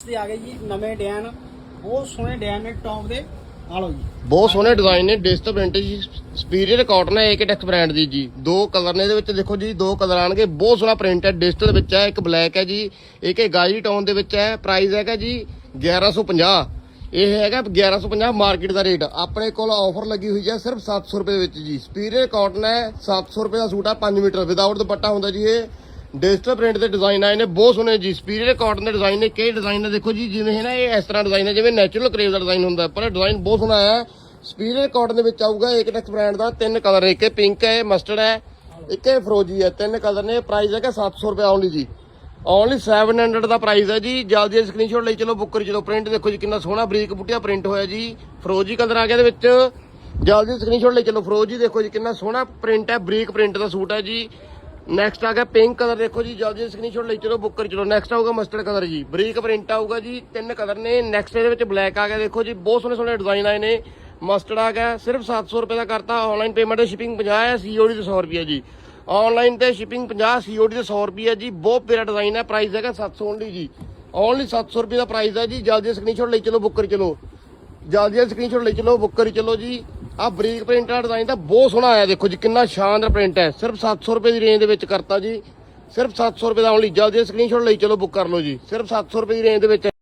ਤੇ ਆ ਗਏ ਜੀ, ਨਵੇਂ ਡਿਜ਼ਾਈਨ, ਬਹੁਤ ਸੋਹਣੇ ਡਿਜ਼ਾਈਨ ਨੇ ਟੌਪ ਦੇ। ਆ ਲਓ ਜੀ। ਬਹੁਤ ਸੋਹਣੇ ਡਿਜ਼ਾਈਨ ਨੇ ਡਿਸਟ ਪ੍ਰਿੰਟ ਜੀ ਸਪੀਰੀਅਰ ਕਾਟਨ ਹੈ ਏਕਟੈਕਸ ਬ੍ਰਾਂਡ ਦੀ ਜੀ। ਦੋ ਕਲਰ ਨੇ ਇਹਦੇ ਵਿੱਚ, ਦੇਖੋ ਜੀ, ਦੋ ਕਲਰ ਆਣਗੇ, ਬਹੁਤ ਸੋਹਣਾ ਪ੍ਰਿੰਟ ਹੈ ਡਿਸਟ ਦੇ ਵਿੱਚ ਹੈ, ਇੱਕ ਬਲੈਕ ਹੈ ਜੀ, ਇੱਕ ਗਾਜੀ ਗਾਜਰੀ ਟੋਨ ਦੇ ਵਿੱਚ ਹੈ ਪ੍ਰਾਈਸ ਹੈਗਾ ਜੀ 1150 ਇਹ ਹੈਗਾ 1150 ਮਾਰਕੀਟ ਦਾ ਰੇਟ ਆਪਣੇ ਕੋਲ ਆਫਰ ਲੱਗੀ ਹੋਈ ਹੈ ਸਿਰਫ 700 ਰੁਪਏ ਦੇ ਵਿੱਚ ਜੀ। ਸਪੀਰੀਅਰ ਕਾਟਨ ਹੈ 700 ਰੁਪਏ ਦਾ ਸੂਟ ਆ 5 ਮੀਟਰ ਵਿਦਆਊਟ ਦੁਪੱਟਾ ਹੁੰਦਾ ਜੀ ਇਹ। ਡਿਜੀਟਲ ਪ੍ਰਿੰਟ ਦੇ ਡਿਜ਼ਾਈਨ ਆਏ ਨੇ, ਬਹੁਤ ਸੋਹਣੇ ਜੀ। ਸਪੀਰੀਅਰ ਕਾਟਨ ਦੇ ਡਿਜ਼ਾਈਨ ਨੇ, ਕਈ ਡਿਜ਼ਾਈਨ ਨੇ। ਦੇਖੋ ਜੀ, ਜਿਵੇਂ ਹੈ ਨਾ, ਇਹ ਇਸ ਤਰ੍ਹਾਂ ਡਿਜ਼ਾਈਨ ਹੈ ਜਿਵੇਂ ਨੈਚੁਰਲ ਕਰੇਵ ਦਾ ਡਿਜ਼ਾਈਨ ਹੁੰਦਾ ਪਰ ਇਹ ਡਿਜ਼ਾਈਨ ਬਹੁਤ ਸੋਹਣਾ ਆਇਆ ਸਪੀਰੀਅਰ ਕਾਟਨ ਦੇ ਵਿੱਚ ਆਊਗਾ ਏਕਟੈਕਸ ਬ੍ਰਾਂਡ ਦਾ, ਤਿੰਨ ਕਲਰ ਇੱਕ ਇਹ ਪਿੰਕ ਹੈ ਮਸਟਰਡ ਹੈ, ਇੱਕ ਇਹ ਫਰੋਜੀ ਹੈ। ਤਿੰਨ ਕਲਰ ਨੇ ਪ੍ਰਾਈਸ ਹੈਗਾ 700 ਰੁਪਏ ਓਨਲੀ ਜੀ। ਓਨਲੀ 700 ਦਾ ਪ੍ਰਾਈਸ ਹੈ ਜੀ। ਜਲਦੀ ਸਕਰੀਨਸ਼ਾਟ ਲਈ ਚਲੋ ਬੁੱਕ ਕਰੀ ਚਲੋ। ਪ੍ਰਿੰਟ ਦੇਖੋ ਜੀ, ਕਿੰਨਾ ਸੋਹਣਾ ਬਰੀਕ ਬੁੱਟਿਆ ਪ੍ਰਿੰਟ ਹੋਇਆ ਜੀ। ਫਰੋਜੀ ਕਲਰ ਆ ਗਿਆ ਇਹਦੇ ਵਿੱਚ। ਜਲਦੀ ਸਕਰੀਨਸ਼ਾਟ ਲਈ ਚਲੋ। ਫਰੋਜੀ ਦੇਖੋ ਜੀ, ਕਿੰਨਾ ਸੋਹਣਾ ਪ੍ਰਿੰਟ ਹੈ। ਬਰੀਕ ਪ੍ਰਿੰਟ ਦਾ ਸੂਟ ਹੈ ਜੀ। ਨੈਕਸਟ ਆ ਗਿਆ ਪਿੰਕ ਕਲਰ ਦੇਖੋ ਜੀ, ਜਲਦੀ ਸਕਰੀਨਸ਼ਾਟ ਲਈ ਚਲੋ ਬੁੱਕ ਕਰੀ ਚਲੋ। ਨੈਕਸਟ ਆਊਗਾ ਮਸਟਰਡ ਕਲਰ ਜੀ। ਬਰੀਕ ਪ੍ਰਿੰਟ ਆਊਗਾ ਜੀ, ਤਿੰਨ ਕਲਰ ਨੇ। ਨੈਕਸਟ ਇਹਦੇ ਵਿੱਚ ਬਲੈਕ ਆ ਗਿਆ, ਦੇਖੋ ਜੀ, ਬਹੁਤ ਸੋਹਣੇ ਸੋਹਣੇ ਡਿਜ਼ਾਈਨ ਆਏ ਨੇ। ਮਸਟਰਡ ਆ ਗਿਆ, ਸਿਰਫ 700 ਰੁਪਏ ਦਾ ਕਰਤਾ। ਆਨਲਾਈਨ ਪੇਮੈਂਟ ਸ਼ਿਪਿੰਗ 50 ਹੈ ਸੀਓਡੀ ਤੇ 100 ਰੁਪਏ ਜੀ। ਆਨਲਾਈਨ ਤੇ ਸ਼ਿਪਿੰਗ 50 ਸੀਓਡੀ ਤੇ 100 ਰੁਪਏ ਜੀ। ਬਹੁਤ ਪਿਆਰਾ ਡਿਜ਼ਾਈਨ ਹੈ ਪ੍ਰਾਈਸ ਹੈਗਾ 700 ਓਨਲੀ ਜੀ। ਓਨਲੀ 700 ਰੁਪਏ ਦਾ ਪ੍ਰਾਈਸ ਹੈ ਜੀ। ਜਲਦੀ ਸਕਰੀਨਸ਼ਾਟ ਲਈ ਚਲੋ ਬੁੱਕ ਕਰੀ ਚਲੋ। ਜਲਦੀ ਸਕਰੀਨਸ਼ਾਟ ਲਈ ਚਲੋ ਬੁੱਕ ਕਰੀ ਚਲੋ ਜੀ। ਆ ਬਰੀਕ ਪ੍ਰਿੰਟ ਆ ਡਿਜ਼ਾਈਨ ਤਾਂ ਬਹੁਤ ਸੋਹਣਾ ਆਇਆ, ਦੇਖੋ ਜੀ, ਕਿੰਨਾ ਸ਼ਾਨਦਾਰ ਪ੍ਰਿੰਟ ਹੈ। ਸਿਰਫ 700 ਰੁਪਏ ਦੀ ਰੇਂਜ ਦੇ ਵਿੱਚ ਕਰਤਾ ਜੀ। ਸਿਰਫ 700 ਰੁਪਏ ਦਾ ਓਨਲੀ ਜਲਦੀ ਸਕਰੀਨਸ਼ਾਟ ਲਈ, ਚਲੋ ਬੁੱਕ ਕਰ ਲਓ ਜੀ। ਸਿਰਫ 700 ਰੁਪਏ ਦੀ ਰੇਂਜ ਦੇ ਵਿੱਚ